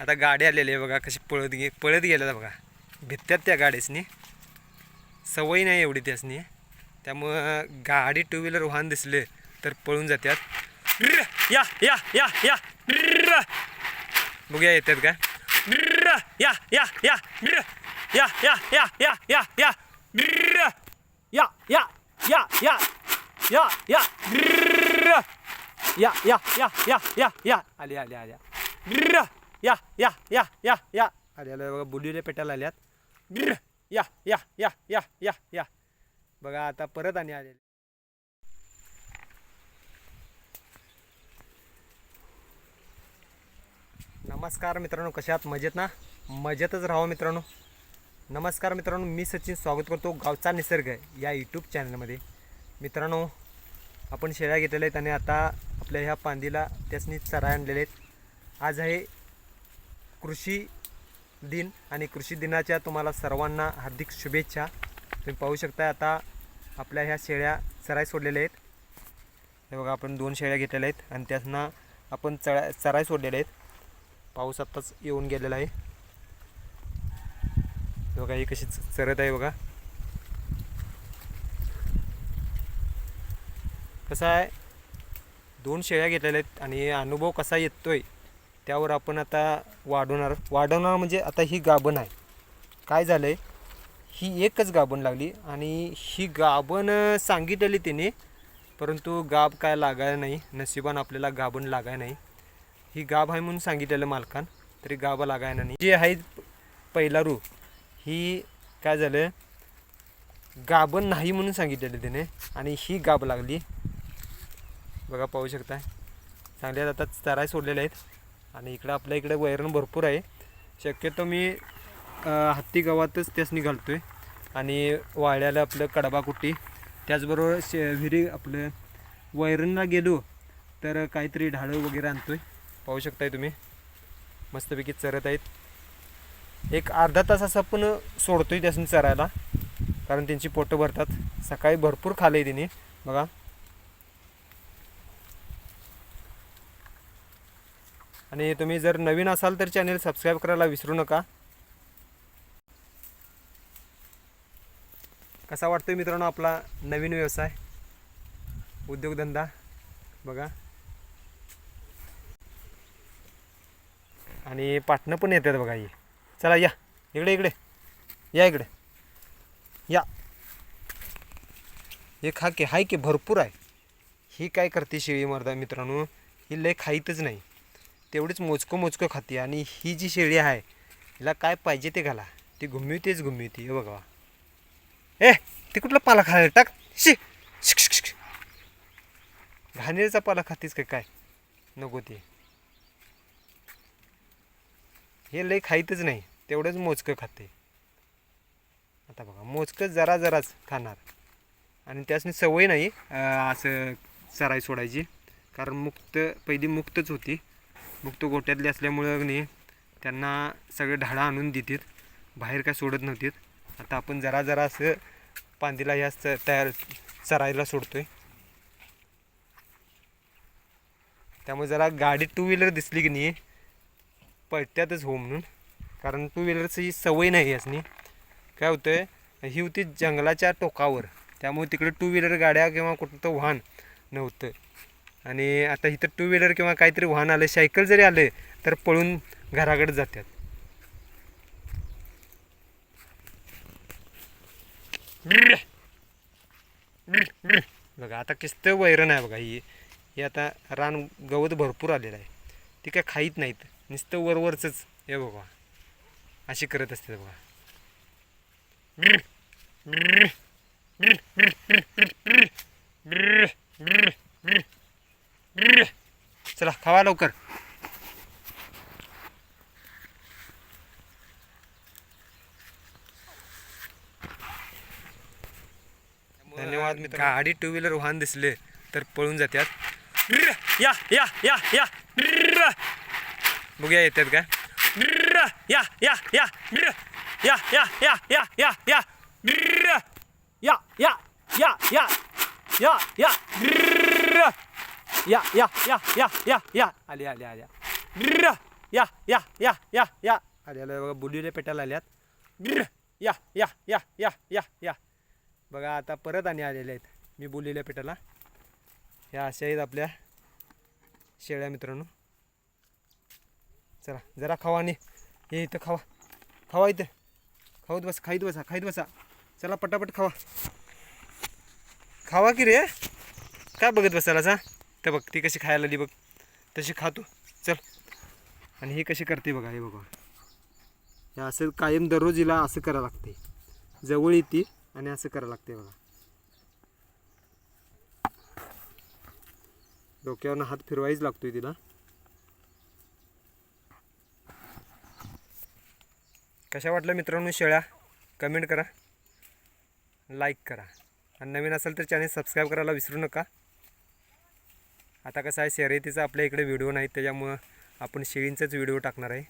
आता गाडी आलेली आहे बघा कशी पळत गे पळत गेल्या बघा भित्त्यात त्या गाडीसनी सवय नाही एवढी त्यासनी त्यामुळं गाडी टू व्हीलर वाहन दिसले तर पळून जातात या या या या रिर्र. बघूया येतात का रिर्र, या या या रिर्र. या या या या या या रिर्र. या या या या या या रिर्र. या या या या या या आली आली आल्या ग्र या या या या या. आले आले बघा बुलीले पेटायला आल्यात ग्र या या या या या या. बघा आता परत आणि आले नमस्कार मित्रांनो कशा आहात? मजेत ना? मजेतच राहा मित्रांनो. नमस्कार मित्रांनो मी सचिन स्वागत करतो गावचा निसर्ग या यूट्यूब चॅनलमध्ये मित्रांनो आपण शेळ्या घेतलेल्या आहेत आणि आता आपल्या ह्या पांदीला त्यासनी चरा आणलेले आहेत. आज आहे कृषी दिन आणि कृषी दिनाच्या तुम्हाला सर्वांना हार्दिक शुभेच्छा. तुम्ही पाहू शकता आता आपल्या ह्या शेळ्या चराय सोडलेल्या आहेत. हे बघा आपण दोन शेळ्या घेतलेल्या आहेत आणि त्यांना आपण चळा चराय सोडलेल्या आहेत. पाऊस आत्ताच येऊन गेलेला आहे. हे बघा ही कशी चरत आहे बघा. कसं आहे? दोन शेळ्या घेतलेल्या आहेत आणि अनुभव कसा येतोय? त्यावर आपण आता वाढवणार वाढवणार म्हणजे आता ही गाभण आहे. काय झालं आहे ही एकच गाभण लागली आणि ही गाभण सांगितलेली तिने परंतु गाब काय लागायला नाही. नशिबान आपल्याला गाभण लागाय नाही. ही गाभ आहे म्हणून सांगितलेलं मालकान तरी गाभा लागायला नाही. जी आहे पहिला रू ही काय झालं? गाभण नाही म्हणून सांगितलेलं तिने आणि ही गाभ लागली. बघा पाहू शकता चांगल्या आता चराय सोडलेल्या आहेत. आणि इकडं आपल्या इकडं वैरण भरपूर आहे. शक्यतो मी हत्ती गवातच त्यासनी घालतो आहे आणि वाळ्याला आपलं कडबा कुट्टी त्याचबरोबर शे विहिरी आपलं वैरणला गेलो तर काहीतरी ढाळं वगैरे आणतो आहे पाहू शकताय तुम्ही. मस्तपैकी चरत आहेत. एक अर्धा तास असं पण सोडतो आहे त्यासनी चरायला कारण त्यांची पोटं भरतात. सकाळी भरपूर खाल्लं आहे तिने. बघा. आणि तुम्ही जर नवीन असाल तर चॅनेल सबस्क्राईब करायला विसरू नका. कसा वाटतो मित्रांनो आपला नवीन व्यवसाय? उद्योगधंदा? बघा. आणि पाटणं पण येतात बघा ही. चला या. इकडे इकडे. या इकडे. या. हे खा की हाय की भरपूर आहे. ही काय करते शेळी मर्दा मित्रांनो? ही लय खाईतच नाही. तेवढीच मोजकं मोजकं खाते. आणि ही जी शेळी आहे हिला काय पाहिजे ते घाला. ती घुमवितेच घुमविते हे बघा. ए ते कुठला पाला खायला टाक. शी. शिक शिक शिक घाणेरचा पाला खातीस का काय? नको ते. हे लय खाईतच नाही. तेवढंच मोजकं खाते. आता बघा मोजकं जरा जराच खाणार. आणि त्यासनी सवय नाही असं चराई सोडायची. कारण मुक्त पहिली मुक्तच होती. मुक्त गोट्यातली असल्यामुळं नाही त्यांना सगळे ढाळा आणून देतात बाहेर काय सोडत नव्हतीत. आता आपण जरा जरा असं पांदीला ह्या तयार चरायला सोडतोय. त्यामुळे जरा गाडी टू व्हीलर दिसली की नाही पळत्यातच हो म्हणून. कारण टू व्हीलरची सवय नाही यासनी काय होतं ही होती जंगलाच्या टोकावर. त्यामुळे तिकडे टू व्हीलर गाड्या किंवा कुठं वाहन नव्हतं. आणि आता इथं टू व्हीलर किंवा काहीतरी वाहन आलं सायकल जरी आले तर पळून घराकडे जातात. बघा आता किस्त वैरण आहे बघा ही. हे आता रान गवत भरपूर आलेलं आहे. ती काय खाईत नाहीत. नुसतं वरवरचंच हे बघा. अशी करत असते बघा. खावा लवकर धन्यवाद मित्र गाडी टू व्हीलर वाहन दिसले तर पळून जातात या या या या बघूया येतात का या या या या या या या या या या या या या या या या या या या या या आली आली आल्या या या या या या आलेलं बघा बुलीले पेटायला आल्यात ग्र या या या या या या बघा आता परत आणि आलेले आहेत मी बुलील्या पेटाला ह्या अशा आहेत आपल्या शेळ्या मित्रांनो चला जरा खावा आणि हे इथं खावा खावा इथं खाऊत बसा खाईत बसा खाईत बसा चला पटापट खावा खावा की रे काय बघत बसायला सा तर बघ ती कशी खायला आली बघ. तशी खातो चल. आणि हे कशी करते बघा हे बघा. हे असं कायम दररोज हिला असं करावं लागते. जवळ येते आणि असं करावं लागते बघा. डोक्यावरनं हात फिरवायच लागतोय तिला. कशा वाटलं मित्रांनो शेळ्या? कमेंट करा. लाईक करा. आणि नवीन असेल तर चॅनल सबस्क्राईब करायला विसरू नका. आता कसं आहे शर्यतीचा आपल्या इकडे व्हिडिओ नाहीत त्याच्यामुळं आपण शेळींचाच व्हिडिओ टाकणार आहे.